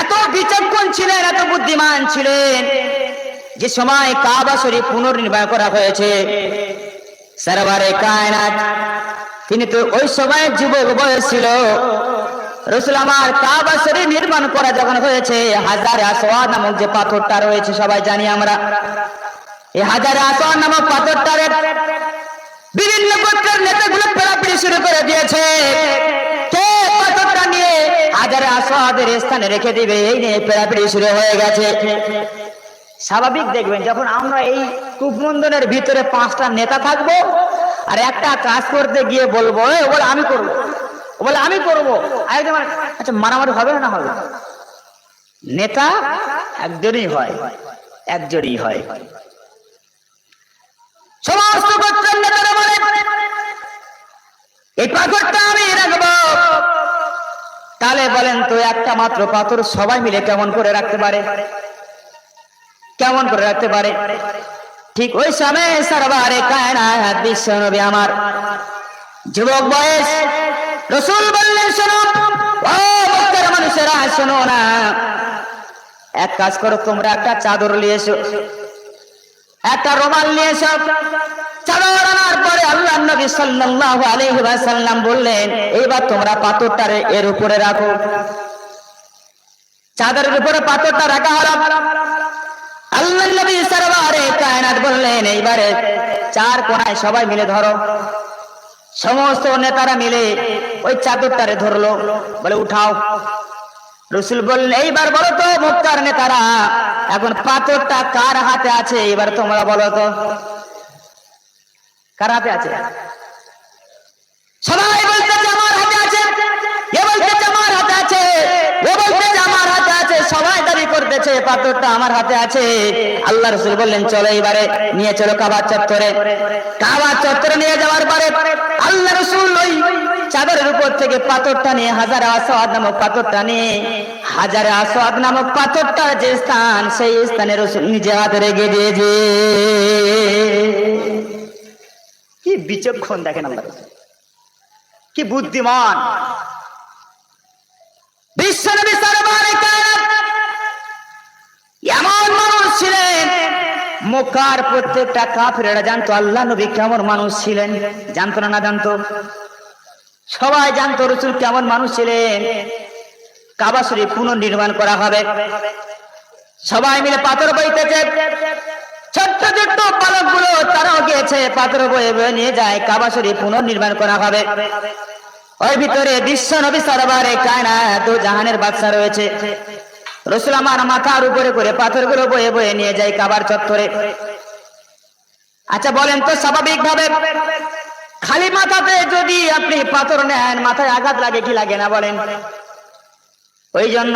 এত বিচক্ষণ ছিলেন, এত বুদ্ধিমান ছিলেন। যে সময় কাবা শরীফ পুনর্নির্মাণ করা হয়েছে, সারাবারে কায়নাত। তিনি তো ওই সময় যুবক বয়স ছিল। রসুল আমার কাবা শরীফ নির্মাণ করা যখন হয়েছে, হাজার আসওয়াদ নামক যে পাথরটা রয়েছে, সবাই জানি আমরা। এই হাজার আসওয়াদ নামক পাথরটার বিভিন্ন গোত্রের নেতাগুলো পেড়াপিড়ি শুরু করে দিয়েছে। আসওয়াদের স্থানে রেখে দিবে, এই নিয়ে পেড়াপিড়ি শুরু হয়ে গেছে। স্বাভাবিক দেখবেন, যখন আমরা এই কূপমন্ডনের ভিতরে পাঁচটা নেতা থাকব, আর একটা কাজ করতে গিয়ে বলব বলে, আমি করব। বলে, আমি করব। আচ্ছা মারামারি হবে না হবে? নেতা একজনই হয় একজনই হয়। সমস্ত এই রাখব তাহলে বলেন তো, একটা মাত্র পাথর সবাই মিলে কেমন করে রাখতে পারে? কেমন করে রাখতে পারে? ঠিক ওই সময় সরবারে কায়নাত বিশ্ব নবী আমার। যুবক বয়স, রসুল বললেন, শোনো মানুষেরা, শোনো না। এক কাজ করো, তোমরা একটা চাদর নিয়ে এসো, একটা রুমাল নিয়ে এসো। পরে আল্লাহ নবী সাল্লাল্লাহু আলাইহি ওয়াসাল্লাম বললেন তোমরা এর উপরে রাখো। চাদরের উপরে পাথরটা রাখা হলো। আল্লাহ নবী সরবারে কায়নাত বললেন, এইবারে চার সবাই মিলে ধরো। সমস্ত নেতারা মিলে ওই চাদরটারে ধরলো, বলে, উঠাও। রসুল বললেন, এইবার বলো তো, মুক্তার নেতারা, এখন পাথরটা কার হাতে আছে এবার তোমরা বলো তো। কার হাতে আছে? সবাই বলতেছে আমার হাতে আছে। এ বলতেছে আমার হাতে আছে। ও বলতেছে আমার হাতে আছে। সবাই দাবি করতেছে পাথরটা আমার হাতে আছে। আল্লাহ রসুল বললেন, চলো নিয়ে চলো চত্বরে। চত্বরে নিয়ে যাওয়ার পরে আল্লাহ রসুল ওই চাদরের উপর থেকে পাথরটা নিয়ে, হাজার আসওয়াদ নামক পাথরটা নিয়ে, হাজার আসওয়াদ নামক যে স্থান, সেই স্থানে রসুল নিজে হাতে রেখে দিয়েছে। বিচক্ষণ দেখেন আল্লাহ কি বুদ্ধিমান। এমন মানুষ ছিলেন, মক্কার প্রত্যেকটা কাফিরেরা জানতো আল্লাহ নবী কেমন মানুষ ছিলেন। জানতো না না জানতো? সবাই জানতো রসুল কেমন মানুষ ছিলেন। কাবা পুনর্নির্মাণ করা হবে। সবাই মিলে পাথর বইতেছে। ছোট্ট ছোট্ট পালকগুলো তারাও গিয়েছে, পাথর বয়ে বয়ে নিয়ে যায়, কাবা শরীফ পুনর্নির্মাণ করা হবে। ওই ভিতরে বিশ্ব নবী সরবারে জাহানের রয়েছে। রসুল আমার মাথার উপরে করে পাথরগুলো বয়ে বয়ে নিয়ে যায় কাবার চত্বরে। আচ্ছা বলেন তো স্বাভাবিক ভাবে খালি মাথাতে যদি আপনি পাথর নেন, মাথায় আঘাত লাগে কি লাগে না বলেন? ওই জন্য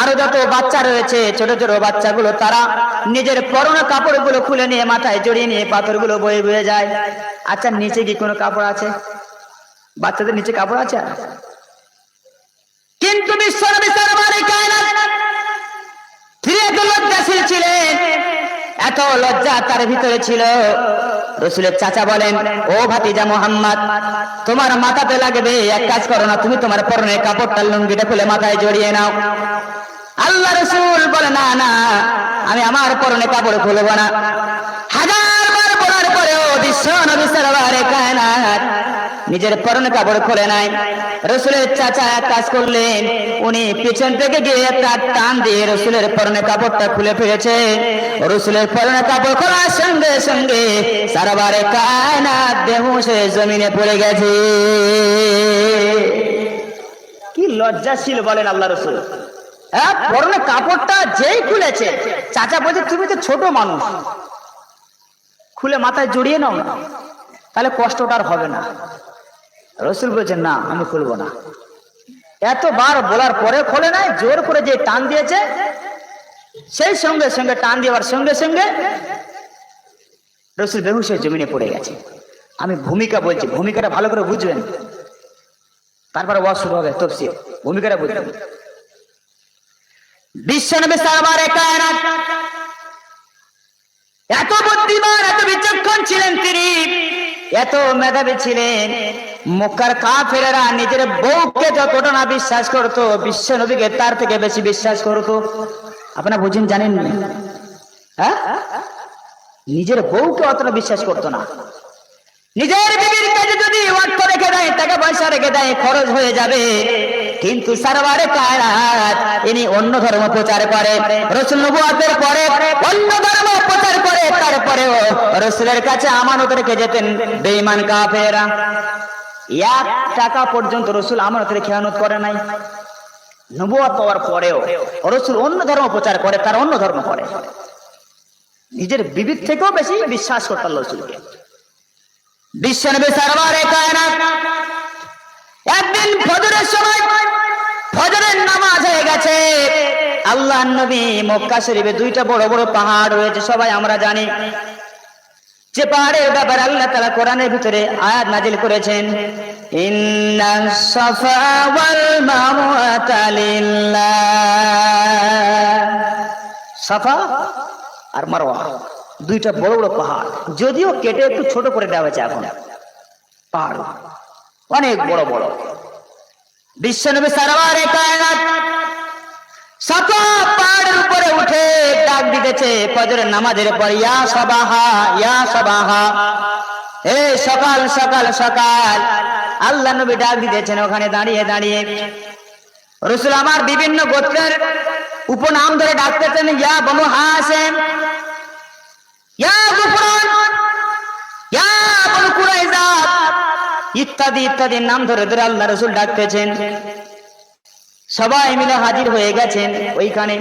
আরও যত বাচ্চা রয়েছে, ছোট ছোট বাচ্চাগুলো, তারা নিজের পরনা কাপড়গুলো খুলে নিয়ে মাথায় জড়িয়ে নিয়ে পাথরগুলো বয়ে বয়ে যায়। আচ্ছা নিচে কি কোনো কাপড় আছে? বাচ্চাদের নিচে কাপড় আছে? কিন্তু বিশ্বনবী লজ্জাশীল ছিলেন এত লজ্জা তার ভিতরে ছিল। রসুলের চাচা বলেন, ও ভাতিজা মোহাম্মদ, তোমার মাথাতে লাগবে, এক কাজ করো না, তুমি তোমার পরনে কাপড়টা লুঙ্গিটা খুলে মাথায় জড়িয়ে নাও। আল্লাহ রসুল বলে, না না, আমি আমার পরনে কাপড় খুলবো না। হাজার বার বলার পরেও বিশ্ব নবী সরবারে কায়নাত নিজের পরনে কাপড় খোলে নাই। রসুলের চাচা এক কাজ করলেন উনি পিছন থেকে গিয়ে একটা টান দিয়ে রসুলের পরনে কাপড়টা খুলে ফেলেছে। রসুলের পরনে কাপড় খোলার সঙ্গে সঙ্গে সারাবারে কায়নাত বেহুশে জমিনে পড়ে গেছে। কি লজ্জাশীল বলেন আল্লাহ রসুল। হ্যাঁ পরনে কাপড়টা যেই খুলেছে চাচা বলছে তুমি তো ছোট মানুষ। খুলে মাথায় জড়িয়ে নাও তাহলে কষ্টটা আর হবে না। রসুল বলছেন, না, আমি খুলবো না। এতবার বলার পরে খোলে নাই, জোর করে যে টান দিয়েছে, সেই সঙ্গে সঙ্গে টান দেওয়ার সঙ্গে সঙ্গে রসুল বেহুশ জমিনে পড়ে গেছে। আমি ভূমিকা বলছি, ভূমিকাটা ভালো করে বুঝবেন। তারপরে শুরু হবে তফসির ভূমিকাটা বুঝবেন। বিশ্বনবী সাহাবারে কায়নাত এত বুদ্ধিমান, এত বিচক্ষণ ছিলেন তিনি। এত মেধাবী ছিলেন। মক্কার কাফেরেরা নিজের বউকে যতটা না বিশ্বাস করতো, বিশ্ব নবীকে তার থেকে বেশি বিশ্বাস করতো। আপনারা বুঝেন, জানেন? হ্যাঁ? নিজের বউকে অতটা বিশ্বাস করতো না। নিজের বিবির কাছে যদি অর্থ রেখে দেয় টাকা পয়সা রেখে দেয়, খরচ হয়ে যাবে। কিন্তু সারবারে কায়রাত ইনি অন্য ধর্ম প্রচার করে। রসুল নবুয়াতের পরে অন্য ধর্ম প্রচার করে তারপরেও রসুলের কাছে আমানত রেখে যেতেন বেঈমান কাফেরা এক টাকা পর্যন্ত রসুল আমানত রেখে খেয়ানত করে নাই। নবুয়াত পাওয়ার পরেও রসুল অন্য ধর্ম প্রচার করে, তার অন্য ধর্ম করে। নিজের বিবিধ থেকেও বেশি বিশ্বাস করতেন রসুলকে। বিশ্বনবী সারবারে কায়নাত। একদিন ফজরের সময়, ফজরের নামাজ হয়ে গেছে। আল্লাহ নবী মক্কা শরীফে দুইটা বড় বড় পাহাড় রয়েছে, সবাই আমরা জানি। যে পাহাড়ের ব্যাপারে আল্লাহ তালা কোরআনের ভিতরে আয়াত নাজিল করেছেন, ইন্না সাফা ওয়াল মারওয়াতা আর মারওয়া, দুইটা বড় বড় পাহাড়। যদিও কেটে একটু ছোট করে দেওয়া হয়েছে এখন। পাহাড় অনেক বড় বড়। বিশ্বনবী সারওয়ারে কায়নাত উপরে উঠে ডাক দিতেছে, ফজরের নামাজের পর, ইয়া সবাহা ইয়া সবাহা। এ সকাল সকাল সকাল। আল্লাহ নবী ডাক দিতেছেন ওখানে দাঁড়িয়ে দাঁড়িয়ে। রসুল আমার বিভিন্ন গোত্রের উপনাম ধরে ডাকতেছেন, ইয়া বনু হাসেম ইয়া গুফরান, ইয়া বনু কুরাইজা ইত্যাদি ইত্যাদি নাম ধরে ধরে আল্লাহ রসুল ডাকতেছেন। সবাই মিলে হাজির হয়ে গেছেন ওইখানে।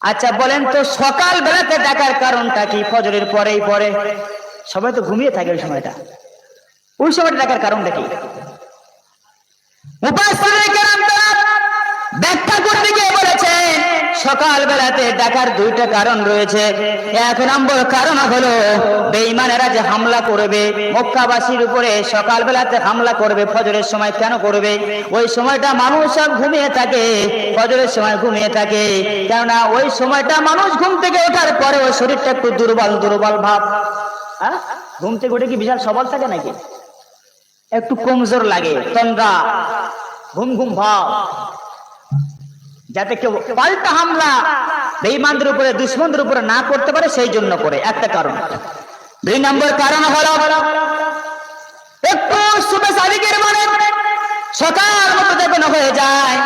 আচ্ছা বলেন তো সকাল বেলাতে ডাকার কারণটা কি? ফজরের পরেই পরে? সবাই তো ঘুমিয়ে থাকে ওই সময়টা। ওই সময়টা ডাকার কারণটা কি? ব্যাখ্যা করতে সকাল বেলাতে ডাকার দুইটা কারণ রয়েছে। এক নম্বর কারণ হলো, বেঈমানেরা যে হামলা করবে, মক্কাবাসীর উপরে সকাল বেলাতে হামলা করবে, ফজরের সময় কেন করবে? ওই সময়টা মানুষ সব ঘুমিয়ে থাকে, ফজরের সময় ঘুমিয়ে থাকে। কেননা ওই সময়টা মানুষ ঘুম থেকে ওঠার পরে ওই শরীরটা একটু দুর্বল দুর্বল ভাব। হ্যাঁ? ঘুম থেকে উঠে কি বিশাল সবল থাকে নাকি? একটু কমজোর লাগে, তন্দ্রা, ঘুম ঘুম ভাব। যাতে কেউ পাল্টা হামলা বেঈমানদের উপরে, দুশ্মনদের উপরে না করতে পারে সেই জন্য করে। একটা কারণ। দুই নম্বর কারণ হলো, একটু শুভে সাদিকের মানে সকাল মতো যখন হয়ে যায়,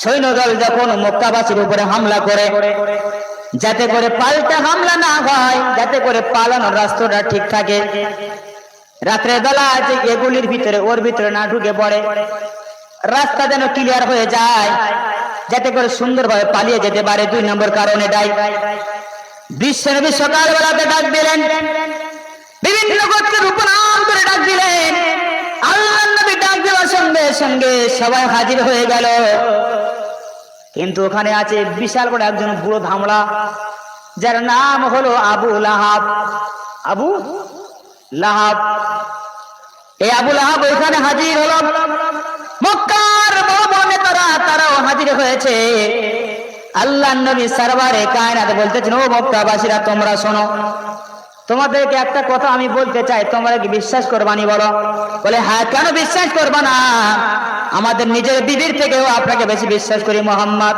সৈন্যদল যখন মক্কাবাসীর উপরে হামলা করে, যাতে করে পাল্টা হামলা না হয়, যাতে করে পালানোর রাস্তাটা ঠিক থাকে। রাত্রে বেলা যে এগুলির ভিতরে, ওর ভিতরে না ঢুকে পড়ে। রাস্তা যেন ক্লিয়ার হয়ে যায়। যাতে করে সুন্দরভাবে পালিয়ে যেতে পারে, দুই নম্বর কারণে ডাই বিশ্বনবী সকালবেলাতে ডাক দিলেন। বিভিন্ন গোত্রের উপনাম করে ডাক দিলেন। আল্লাহ নবী ডাক দেওয়ার সঙ্গে সঙ্গে সবাই হাজির হয়ে গেল। কিন্তু ওখানে আছে বিশাল বড় একজন বুড়ো ধামড়া যার নাম হলো আবু লাহাব। আবু লাহাব। এই আবু লাহাব ওইখানে হাজির হলো। মক্কার বড় বড় নেতারা তারাও হাজির হয়েছে। আল্লাহ নবী সারবারে কায়নাত বলতেছেন, ও মক্কাবাসীরা, তোমরা শোনো। তোমাদেরকে একটা কথা আমি বলতে চাই, তোমরা কি বিশ্বাস করবানি বলো? বলে হ্যাঁ কেন বিশ্বাস করবা না? আমাদের নিজের বিবির থেকেও আপনাকে বেশি বিশ্বাস করি, মোহাম্মদ।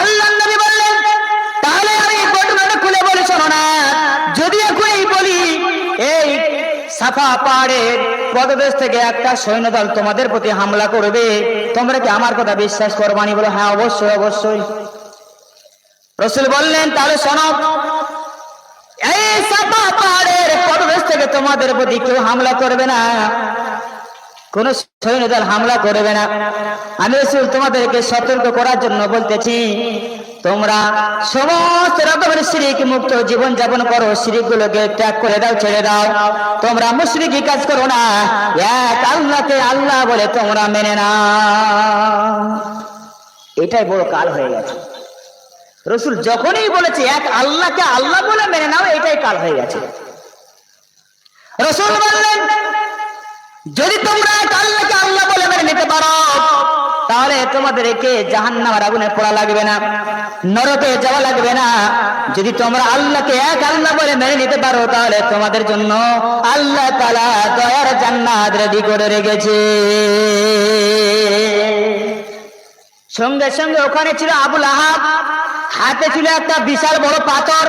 আল্লাহ নবী বললেন, তাহলে আমি খুলে বলি, শোনো না যদি এখনই বলি এই সাফা পাহাড়ের পদদেশ থেকে একটা সৈন্যদল তোমাদের প্রতি হামলা করবে। তোমরা কি আমার কথা বিশ্বাস করবানি বলো? হ্যাঁ অবশ্যই অবশ্যই। রসুল বললেন, তাহলে শোনো, এই সাফা পাহাড়ের পদদেশ থেকে তোমাদের প্রতি কেউ হামলা করবে না। কোন সৈন্যদল হামলা করবে না। আমি রসুল তোমাদেরকে সতর্ক করার জন্য বলতেছি তোমরা সমস্ত রকমের শিরিক মুক্ত জীবন যাপন করো শিরিক গুলোকে ত্যাগ করে দাও, ছেড়ে দাও। তোমরা মুশরিকি কাজ করো না। এক আল্লাহকে আল্লাহ বলে তোমরা মেনে না এটাই বড় কাল হয়ে গেছে। রসুল যখনই বলেছে, এক আল্লাহকে আল্লাহ বলে মেনে নাও, এটাই কাল হয়ে গেছে। রসুল বললেন, যদি তোমরা এক আল্লাহকে আল্লাহ বলে মেনে নিতে পারো, তাহলে তোমাদেরকে জাহান্নামের আগুনে পড়া লাগবে না। নরকে যাওয়া লাগবে না। যদি তোমরা আল্লাহকে এক আল্লাহ বলে মেনে নিতে পারো, তাহলে তোমাদের জন্য আল্লাহ তালা দয়ার জান্নাত রেডি করে রেখেছে। সঙ্গে সঙ্গে ওখানে ছিল আবুল আহাব। হাতে ছিল একটা বিশাল বড় পাথর।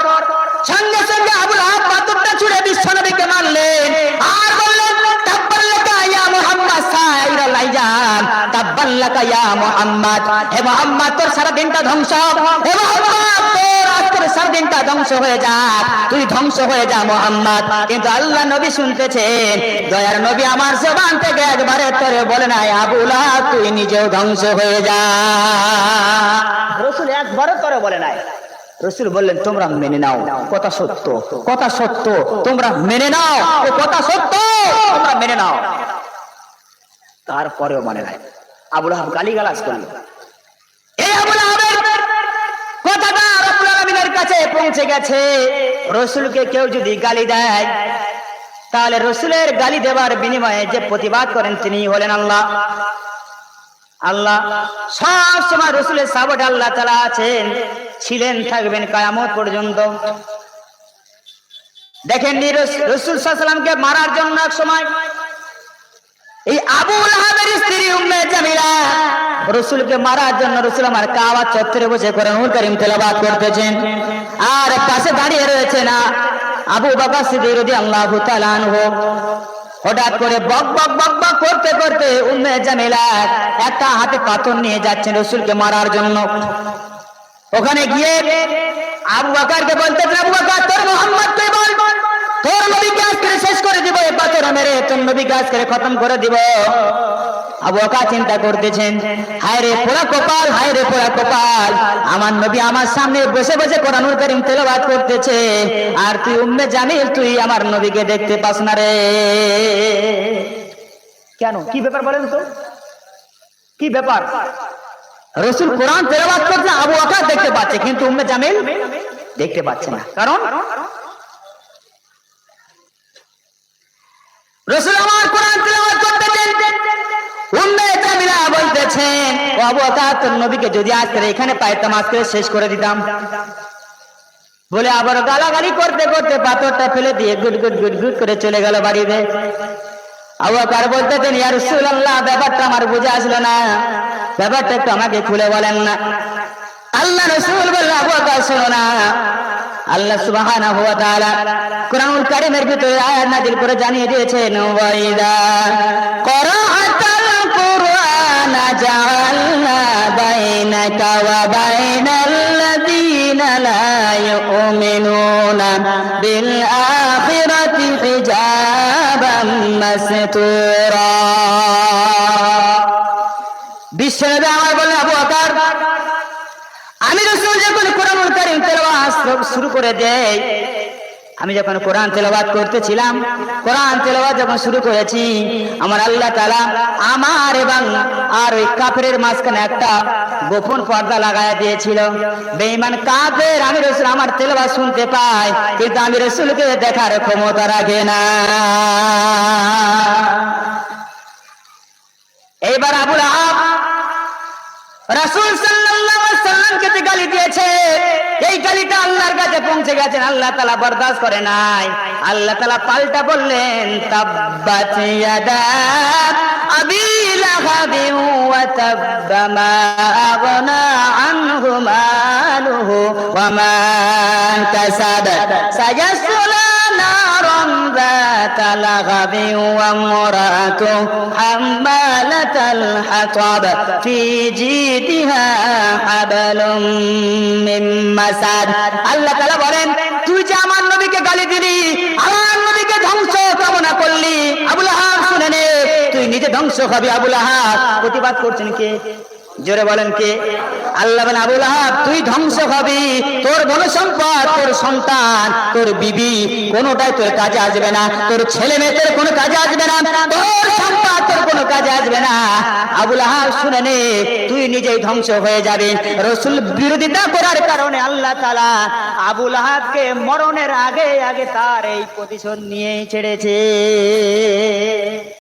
মুহাম্মদ। হে মুহাম্মদ, তোর সারা দিনটা ধ্বংস হে মুহাম্মদ, তোর সারা দিনটা ধ্বংস হয়ে যা তুই ধ্বংস হয়ে যা মুহাম্মদ। কিন্তু আল্লাহ নবী শুনতেছেন, দয়ার নবী আমার জবান থেকে একবারে তোরে বলে নাই আবুল তুই নিজেও ধ্বংস হয়ে যা। রসুল একবারও করে বলে নাই। রসুল বললেন, তোমরা মেনে নাও, কথা সত্য কথা সত্য, তোমরা মেনে নাও কথা সত্য, তোমরা মেনে নাও। তারপরেও মানে নাই। আবুল আহাব গালি গালাজ করল কাছে পৌঁছে গেছে। রসুলকে কেউ যদি গালি দেয়, তাহলে রসুলের গালি দেওয়ার বিনিময়ে যে প্রতিবাদ করেন তিনি হলেন আল্লাহ। আল্লাহ সব সময় রসুলের সাবট আল্লাহ তালা আছেন, ছিলেন, থাকবেন কায়ামত পর্যন্ত। দেখেননি রস- রসুল সাল্লামকে মারার জন্য এক সময় এই আবুল আহাবের স্ত্রী উম্মে জামিলা রসুলকে মারার জন্য রসুল আমার কাবা চত্বরে বসে কোরআনুল করিম তেলাবাদ করতেছেন। আর পাশে দাঁড়িয়ে রয়েছে না আবু বাকা সিদ্দিক রাদিয়াল্লাহু তাআলা আনহু। হঠাৎ করে বক বক বক বক করতে করতে উম্মে জামিলা একটা হাতে পাথর নিয়ে যাচ্ছেন রসুলকে মারার জন্য। ওখানে গিয়ে আবু বাকারকে বলতে আবু বাকার, তোর মোহাম্মদ আমার আর তুই উম্মে তুই আমার নবীকে দেখতে পাস না রে। কেন? কি ব্যাপার বলেন তো? কি ব্যাপার? রসুল কোরআন তেলাওয়াত করছে আবু আকার দেখতে পাচ্ছে, কিন্তু উম্মে জামিল দেখতে পাচ্ছে না। কারণ রসুল আমার কোরআন তেলাওয়াত আকার যদি আজকে এখানে পাইতাম আজকে শেষ করে দিতাম। বলে আবার গালাগালি করতে করতে পাথরটা ফেলে দিয়ে গুড গুড গুড গুড করে চলে গেল বাড়িতে। আবু বকর বলতেছেন, ইয়া রাসূলুল্লাহ, ব্যাপারটা আমার বুঝে আসলো না। ব্যাপারটা একটু আমাকে খুলে বলেন না। আল্লাহ রাসূল বলল বকর শোনো না। আল্লাহ সুবহানাহু ওয়া তাআলা কোরআনুল কারীমের ভিতরে আয়াত নাযিল করে জানিয়ে দিয়েছেন, ওয়াইদা করাআতাল কুরআনা জাআলনা বাইনাকা ওয়া বাইনাল লাযীনা লা ইউমিনুনা বিল আখিরাতি হিজাবাম মাসতুরা বিশ্বনবী আমার বললেন আবু বকর আমি রসুল যখন কোরআনুল কারীম তেলাওয়াত শুরু করে দেই আমি যখন কোরআন তেলাওয়াত করতেছিলাম, কোরআন তেলাওয়াত যখন শুরু করেছি, আমার আল্লাহ তালা আমার এবং আর ওই কাফেরের মাঝখানে একটা গোপন পর্দা লাগায় দিয়েছিল। বেঈমান কাফের, আমি রসুল আমার তেলাওয়াত শুনতে পাই, কিন্তু আমি রসুলকে দেখার ক্ষমতা রাখে না। এইবার আবুল আহাব রাসূল সাল্লাল্লাহু আলাইহি সাল্লামকে যে গালি দিয়েছে এই গালিটা আল্লাহর কাছে পৌঁছে গেছেন আল্লাহ তাআলা বরদাস্ত করে নাই আল্লাহ তাআলা পাল্টা বললেন তাব্বাত ইয়াদা আবি লাহাবি ওয়া তাব্বা মা আগনা আনহু মালুহু ওয়া মা কাসাব সায়াসলা নারান ذات لغب وامرأته حمالة الحطب في جيدها حبل من مسد আল্লাহ তাআলা বলেন তুই যে আমার নবীকে গালি দিলি আমার নবীকে ধ্বংস কামনা করলি আবুল আহাব শুনে নে তুই নিজে ধ্বংস হবি আবুল আহাব প্রতিবাদ করছেন কে জোরে বলেন কে আল্লাহ আবুল তুই ধ্বংস হবি। তোর ধন সম্পদ তোর সন্তান, তোর বিবি, কোনোটাই তোর কাজে আসবে না। তোর ছেলে মেয়েদের কোনো কাজে আসবে না। তোর সম্পদ, তোর কোনো কাজে আসবে না। আবুল আহাব, শুনে নে, তুই নিজেই ধ্বংস হয়ে যাবে। রসুল বিরোধিতা করার কারণে আল্লাহ তালা আবুল আহাবকে মরণের আগে আগে তার এই প্রতিশোধ নিয়ে ছেড়েছে।